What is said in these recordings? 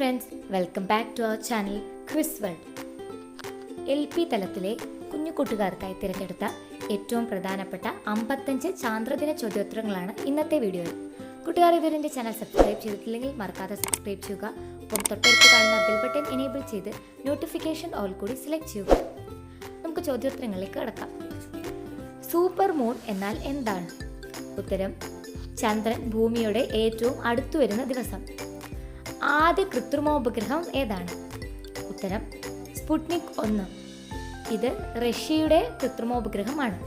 Friends welcome back to our channel Chris World L P തലത്തിലെ കുഞ്ഞു കൂട്ടുകാർക്കായി തിരഞ്ഞെടുത്ത ഏറ്റവും പ്രധാനപ്പെട്ട അമ്പത്തഞ്ച് ചാന്ദ്രദിന ചോദ്യോത്തരങ്ങളാണ് ഇന്നത്തെ വീഡിയോയിൽ കൂട്ടുകാർ എന്റെ ചാനൽ സബ്സ്ക്രൈബ് ചെയ്തിട്ടില്ലെങ്കിൽ മറക്കാതെ സബ്സ്ക്രൈബ് ചെയ്യുക. ഒപ്പം തൊട്ടടുത്ത് കാണുന്ന ബെൽ ബട്ടൺ എനേബിൾ ചെയ്ത് നോട്ടിഫിക്കേഷൻ ഓൾ കൂടി സെലക്ട് ചെയ്യുക. നമുക്ക് ചോദ്യോത്തരങ്ങളിലേക്ക് കടക്കാം. സൂപ്പർ മൂൺ എന്നാൽ എന്താണ്? ഉത്തരം ചന്ദ്രൻ ഭൂമിയുടെ ഏറ്റവും അടുത്തു വരുന്ന ദിവസം. ആദ്യ കൃത്രിമോപഗ്രഹം ഏതാണ്? ഉത്തരം സ്പുട്നിക് ഒന്ന്. ഇത് റഷ്യയുടെ കൃത്രിമോപഗ്രഹമാണ്.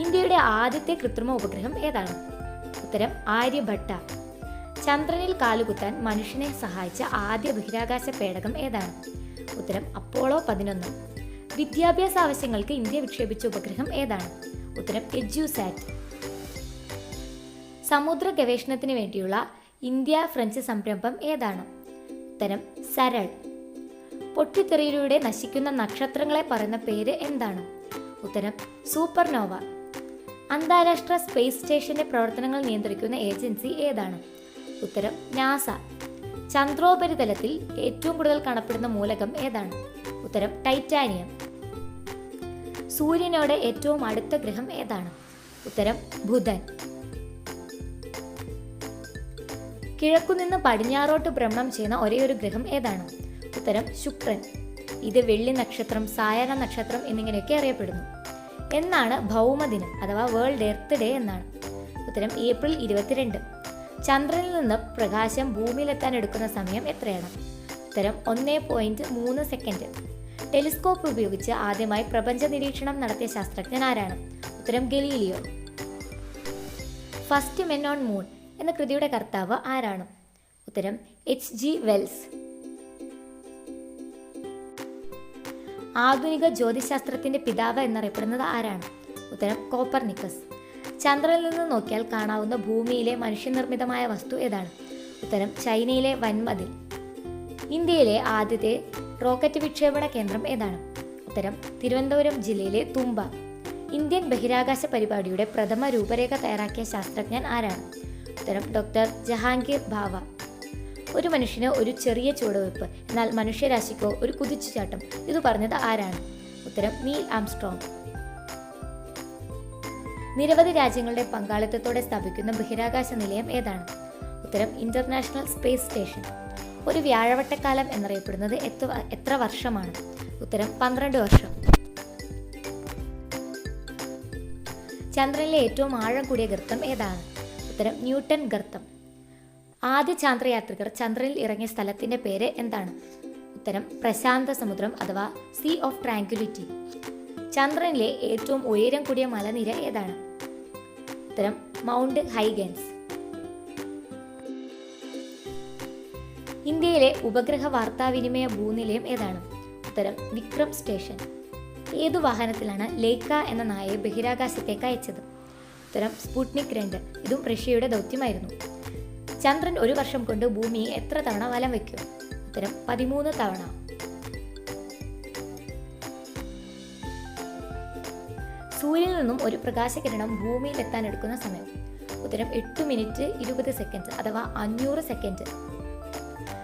ഇന്ത്യയുടെ ആദ്യത്തെ കൃത്രിമ ഉപഗ്രഹം ഏതാണ്? ഉത്തരം ആര്യഭട്ട. ചന്ദ്രനിൽ കാലുകുത്താൻ മനുഷ്യനെ സഹായിച്ച ആദ്യ ബഹിരാകാശ പേടകം ഏതാണ്? ഉത്തരം അപ്പോളോ പതിനൊന്ന്. വിദ്യാഭ്യാസ ആവശ്യങ്ങൾക്ക് ഇന്ത്യ വിക്ഷേപിച്ച ഉപഗ്രഹം ഏതാണ്? ഉത്തരം എജ്യൂസാറ്റ് സമുദ്ര ഗവേഷണത്തിന് വേണ്ടിയുള്ള ഇന്ത്യ ഫ്രഞ്ച് സംരംഭം ഏതാണ്? ഉത്തരം സരൾ. പൊട്ടിത്തെറിയിലൂടെ നശിക്കുന്ന നക്ഷത്രങ്ങളെ പറയുന്ന പേര് എന്താണ്? ഉത്തരം സൂപ്പർനോവ. അന്താരാഷ്ട്ര സ്പേസ് സ്റ്റേഷന്റെ പ്രവർത്തനങ്ങൾ നിയന്ത്രിക്കുന്ന ഏജൻസി ഏതാണ്? ഉത്തരം നാസ. ചന്ദ്രോപരിതലത്തിൽ ഏറ്റവും കൂടുതൽ കാണപ്പെടുന്ന മൂലകം ഏതാണ്? ഉത്തരം ടൈറ്റാനിയം. സൂര്യനോട് ഏറ്റവും അടുത്ത ഗ്രഹം ഏതാണ്? ഉത്തരം ബുധൻ. കിഴക്കുനിന്ന് പടിഞ്ഞാറോട്ട് ഭ്രമണം ചെയ്യുന്ന ഒരേയൊരു ഒരു ഗ്രഹം ഏതാണ്? ഉത്തരം ശുക്രൻ. ഇത് വെള്ളി നക്ഷത്രം സായന നക്ഷത്രം എന്നിങ്ങനെയൊക്കെ അറിയപ്പെടുന്നു. എന്നാണ് ഭൗമദിനം അഥവാ വേൾഡ് എർത്ത് ഡേ എന്നാണ്. ഉത്തരം ഏപ്രിൽ ഇരുപത്തിരണ്ട്. ചന്ദ്രനിൽ നിന്ന് പ്രകാശം ഭൂമിയിലെത്താൻ എടുക്കുന്ന സമയം എത്രയാണ്? ഉത്തരം ഒന്നേ പോയിന്റ് മൂന്ന് സെക്കൻഡ്. ടെലിസ്കോപ്പ് ഉപയോഗിച്ച് ആദ്യമായി പ്രപഞ്ച നിരീക്ഷണം നടത്തിയ ശാസ്ത്രജ്ഞൻ ആരാണ്? ഉത്തരം Galileo. First men on moon. എന്ന കൃതിയുടെ കർത്താവ് ആരാണ്? ഉത്തരം എച്ച് ജി വെൽസ് ആധുനിക ജ്യോതിശാസ്ത്രത്തിന്റെ പിതാവ് എന്നറിയപ്പെടുന്നത് ആരാണ്? ഉത്തരം കോപ്പർനിക്കസ്. ചന്ദ്രനിൽ നിന്ന് നോക്കിയാൽ കാണാവുന്ന ഭൂമിയിലെ മനുഷ്യനിർമ്മിതമായ വസ്തു ഏതാണ്? ഉത്തരം ചൈനയിലെ വൻമതിൽ. ഇന്ത്യയിലെ ആദ്യത്തെ റോക്കറ്റ് വിക്ഷേപണ കേന്ദ്രം ഏതാണ്? ഉത്തരം തിരുവനന്തപുരം ജില്ലയിലെ തുമ്പ ഇന്ത്യൻ ബഹിരാകാശ പരിപാടിയുടെ പ്രഥമ രൂപരേഖ തയ്യാറാക്കിയ ശാസ്ത്രജ്ഞൻ ആരാണ്? ഉത്തരം ഡോക്ടർ ജഹാംഗീർ ഭാവ. ഒരു മനുഷ്യന് ഒരു ചെറിയ ചുവടുവെപ്പ് എന്നാൽ മനുഷ്യരാശിക്കോ ഒരു കുതിച്ചുചാട്ടം ഇത് പറഞ്ഞത് ആരാണ്? ഉത്തരം നീൽ ആംസ്ട്രോങ്. നിരവധി രാജ്യങ്ങളുടെ പങ്കാളിത്തത്തോടെ സ്ഥാപിക്കുന്ന ബഹിരാകാശ നിലയം ഏതാണ്? ഉത്തരം ഇന്റർനാഷണൽ സ്പേസ് സ്റ്റേഷൻ. ഒരു വ്യാഴവട്ടക്കാലം എന്നറിയപ്പെടുന്നത് എത്ര വർഷമാണ്? ഉത്തരം പന്ത്രണ്ട് വർഷം. ചന്ദ്രനിലെ ഏറ്റവും ആഴം കൂടിയ ഗർത്തം ഏതാണ്? ഉത്തരം ന്യൂട്ടൺ ഗർത്തം. ആദ്യ ചാന്ദ്രയാത്രികർ ചന്ദ്രനിൽ ഇറങ്ങിയ സ്ഥലത്തിന്റെ പേര് എന്താണ്? ഉത്തരം പ്രശാന്ത സമുദ്രം അഥവാ സീ ഓഫ് ട്രാങ്കുലിറ്റി ചന്ദ്രനിലെ ഏറ്റവും ഉയരം കൂടിയ മലനിര ഏതാണ്? ഉത്തരം മൗണ്ട് ഹൈഗൻസ്. ഇന്ത്യയിലെ ഉപഗ്രഹ വാർത്താവിനിമയ ഭൂനിലയം ഏതാണ്? ഉത്തരം വിക്രം സ്റ്റേഷൻ. ഏതു വാഹനത്തിലാണ് ലേക്ക എന്ന നായയെ ബഹിരാകാശത്തേക്ക് അയച്ചത്? ഉത്തരം സ്പുട്നിക് രണ്ട്. ഇതും റഷ്യയുടെ ദൗത്യമായിരുന്നു. ചന്ദ്രൻ ഒരു വർഷം കൊണ്ട് ഭൂമിയെ എത്ര തവണ വലം വയ്ക്കും ഉത്തരം പതിമൂന്ന് തവണ. സൂര്യനിൽ നിന്നും ഒരു പ്രകാശകിരണം ഭൂമിയിൽ എത്താൻ എടുക്കുന്ന സമയം. ഉത്തരം എട്ട് മിനിറ്റ് ഇരുപത് സെക്കൻഡ് അഥവാ അഞ്ഞൂറ് സെക്കൻഡ്.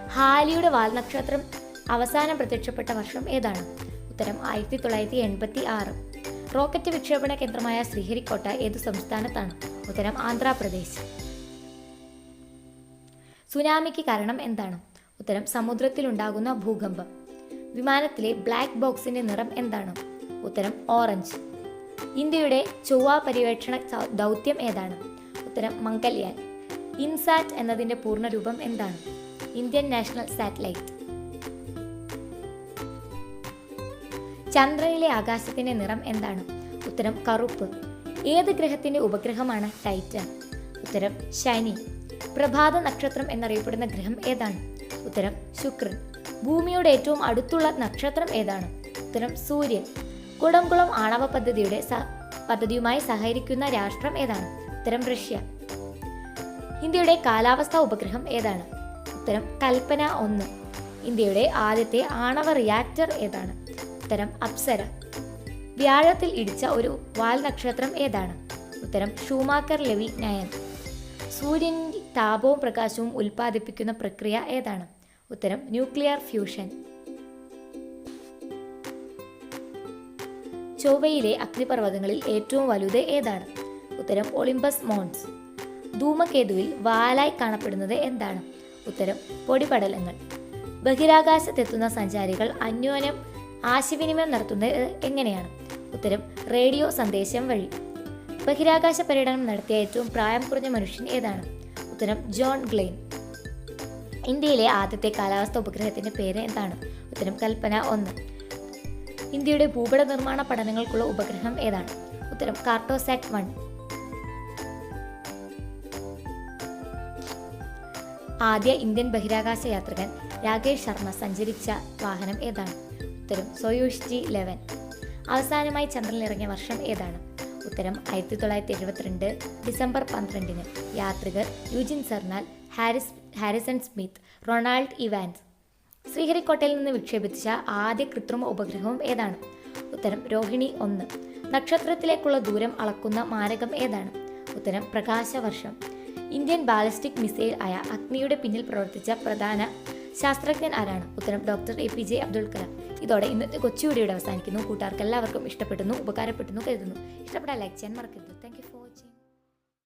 ഹാലിയുടെ വാൽനക്ഷത്രം അവസാനം പ്രത്യക്ഷപ്പെട്ട വർഷം ഏതാണ്? ഉത്തരം ആയിരത്തി തൊള്ളായിരത്തി എൺപത്തി ആറ്. റോക്കറ്റ് വിക്ഷേപണ കേന്ദ്രമായ ശ്രീഹരിക്കോട്ട ഏതു സംസ്ഥാനത്താണ്? ഉത്തരം ആന്ധ്രാപ്രദേശ്. സുനാമിക്ക് കാരണം എന്താണ്? ഉത്തരം സമുദ്രത്തിലുണ്ടാകുന്ന ഭൂകമ്പം. വിമാനത്തിലെ ബ്ലാക്ക് ബോക്സിന്റെ നിറം എന്താണ്? ഉത്തരം ഓറഞ്ച്. ഇന്ത്യയുടെ ചൊവ്വ പര്യവേക്ഷണ ദൗത്യം ഏതാണ്? ഉത്തരം മംഗൽയാൻ ഇൻസാറ്റ് എന്നതിന്റെ പൂർണരൂപം എന്താണ്? Indian national satellite. ചന്ദ്രനിലെ ആകാശത്തിന്റെ നിറം എന്താണ്? ഉത്തരം കറുപ്പ്. ഏത് ഗ്രഹത്തിന്റെ ഉപഗ്രഹമാണ് ടൈറ്റൻ? ഉത്തരം ശനി. പ്രഭാത നക്ഷത്രം എന്നറിയപ്പെടുന്ന ഗ്രഹം ഏതാണ്? ഉത്തരം ശുക്രൻ. ഭൂമിയുടെ ഏറ്റവും അടുത്തുള്ള നക്ഷത്രം ഏതാണ്? ഉത്തരം സൂര്യൻ. കുടംകുളം ആണവ പദ്ധതിയുടെ പദ്ധതിയുമായി സഹകരിക്കുന്ന രാഷ്ട്രം ഏതാണ്? ഉത്തരം റഷ്യ. ഇന്ത്യയുടെ കാലാവസ്ഥാ ഉപഗ്രഹം ഏതാണ്? ഉത്തരം കൽപ്പന ഒന്ന്. ഇന്ത്യയുടെ ആദ്യത്തെ ആണവ റിയാക്ടർ ഏതാണ്? ഉത്തരം അപ്സര. വ്യാഴത്തിൽ ഇടിച്ച ഒരു വാൽ നക്ഷത്രം ഏതാണ്? ഉത്തരം ഷൂമാക്കർ ലെവി നയൻ. സൂര്യൻ താപവും പ്രകാശവും ഉൽപ്പാദിപ്പിക്കുന്ന പ്രക്രിയ ഏതാണ്? ഉത്തരം ന്യൂക്ലിയർ ഫ്യൂഷൻ. ചൊവ്വയിലെ അഗ്നിപർവതങ്ങളിൽ ഏറ്റവും വലുത് ഏതാണ്? ഉത്തരം ഒളിമ്പസ് മോൺസ്. ധൂമകേതുവിൽ വാലായി കാണപ്പെടുന്നത് എന്താണ്? ഉത്തരം പൊടിപടലങ്ങൾ. ബഹിരാകാശത്തെത്തുന്ന സഞ്ചാരികൾ അന്യോന്യം ആശയവിനിമയം നടത്തുന്നത് എങ്ങനെയാണ്? ഉത്തരം റേഡിയോ സന്ദേശം വഴി. ബഹിരാകാശ പര്യടനം നടത്തിയ ഏറ്റവും പ്രായം കുറഞ്ഞ മനുഷ്യൻ ഏതാണ്? ഉത്തരം ജോൺ ഗ്ലെയിൻ. ഇന്ത്യയിലെ ആദ്യത്തെ കാലാവസ്ഥ ഉപഗ്രഹത്തിന്റെ പേര് എന്താണ്? ഉത്തരം കൽപ്പന ഒന്ന്. ഇന്ത്യയുടെ ഭൂപട നിർമ്മാണ പഠനങ്ങൾക്കുള്ള ഉപഗ്രഹം ഏതാണ്? ഉത്തരം കാർട്ടോസാറ്റ് വൺ. ആദ്യ ഇന്ത്യൻ ബഹിരാകാശ യാത്രികൻ രാകേഷ് ശർമ്മ സഞ്ചരിച്ച വാഹനം ഏതാണ്? ഉത്തരം സൊയൂഷ് ലെവൻ. അവസാനമായി ചന്ദ്രനിൽ ഇറങ്ങിയ വർഷം ഏതാണ്? ഉത്തരം ആയിരത്തി തൊള്ളായിരത്തി എഴുപത്തിരണ്ട് ഡിസംബർ പന്ത്രണ്ടിന്. യാത്രികർ Eugene Cernan Harris Harrison Schmitt Ronald Evans. ശ്രീഹരിക്കോട്ടയിൽ നിന്ന് വിക്ഷേപിച്ച ആദ്യ കൃത്രിമ ഉപഗ്രഹവും ഏതാണ്? ഉത്തരം രോഹിണി ഒന്ന്. നക്ഷത്രത്തിലേക്കുള്ള ദൂരം അളക്കുന്ന മാരകം ഏതാണ്? ഉത്തരം പ്രകാശവർഷം. ഇന്ത്യൻ ബാലിസ്റ്റിക് മിസൈൽ ആയ അഗ്നിയുടെ പിന്നിൽ പ്രവർത്തിച്ച പ്രധാന ശാസ്ത്രജ്ഞൻ ആരാണ്? ഉത്തരം doctor A P J Abdul Kalam. ഇതോടെ ഇന്നത്തെ കൊച്ചുകൂടിയുടെ അവസാനിക്കുന്നു. കൂട്ടുകാർക്ക് എല്ലാവർക്കും ഇഷ്ടപ്പെടുന്നു ഉപകാരപ്പെടുന്നു കരുതുന്നു. ഇഷ്ടപ്പെട്ടാൽ ലൈക്ക് ചെയ്യാൻ മറക്കരുത്.